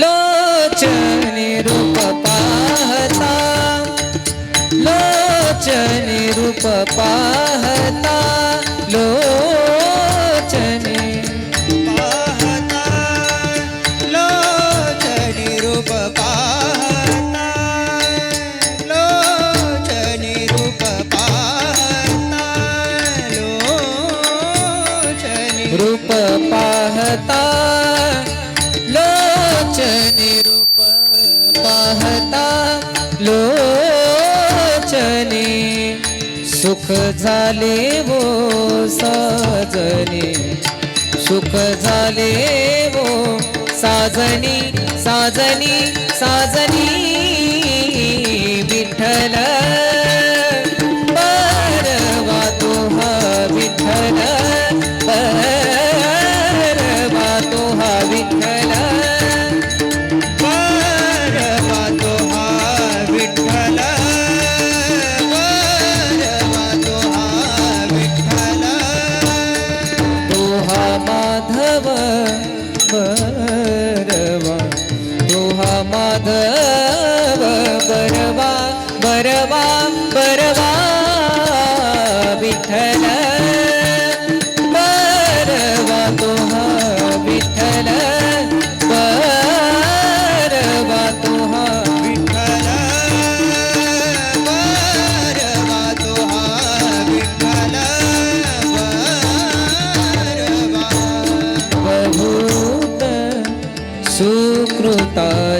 लोचनी रूप पाहता लोचनी रूप पाहता लोचनी पाहता लोचनी रूप पाहता लोचनी रूप पाहता लोचनी रूप पाहता। सुख झाले वो साजनी. सुख झाले वो साजनी साजनी साजनी. विठ्ठल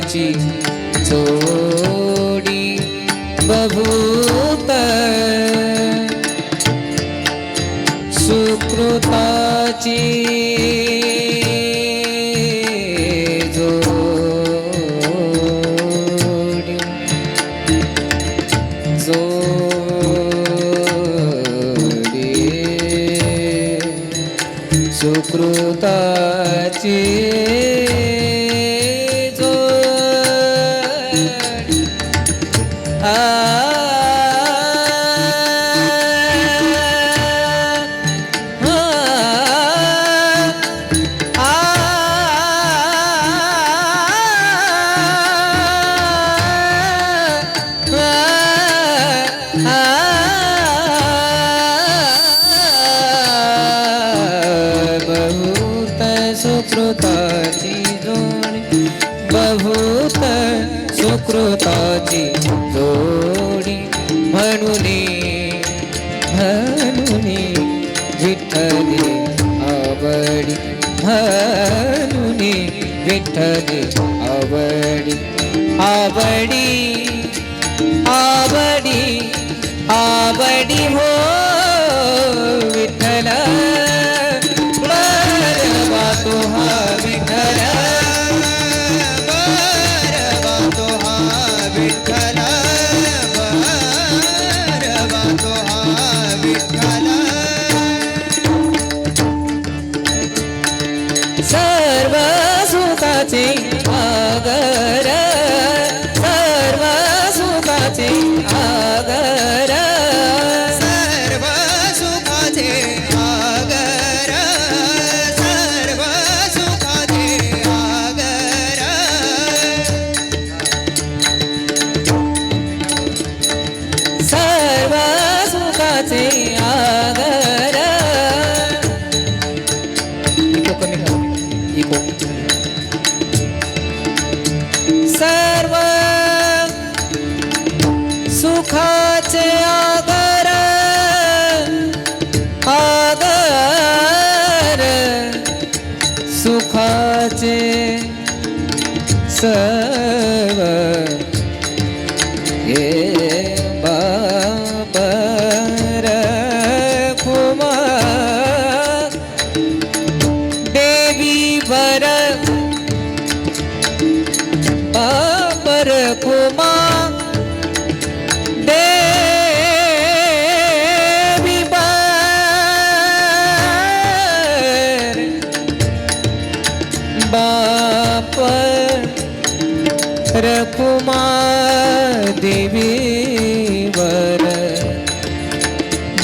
सुकृताची जोडी बहुत सुकृताची 啊 बहुत सुकृताची जोडी म्हणून म्हणून विठ्ठली आवडी म्हणून विठ्ठली आवडी. आवडी आवडी आवडी हो say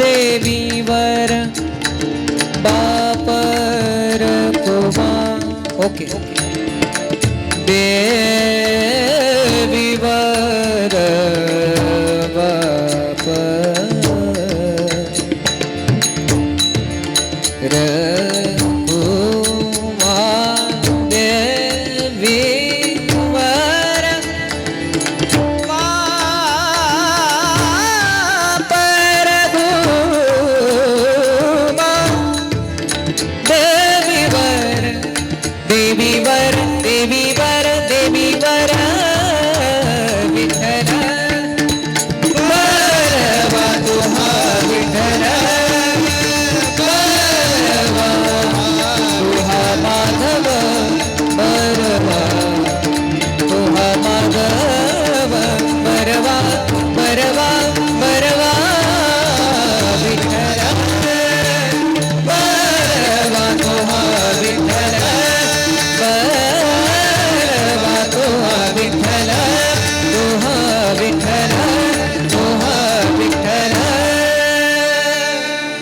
देवीवर बापर ओके. देव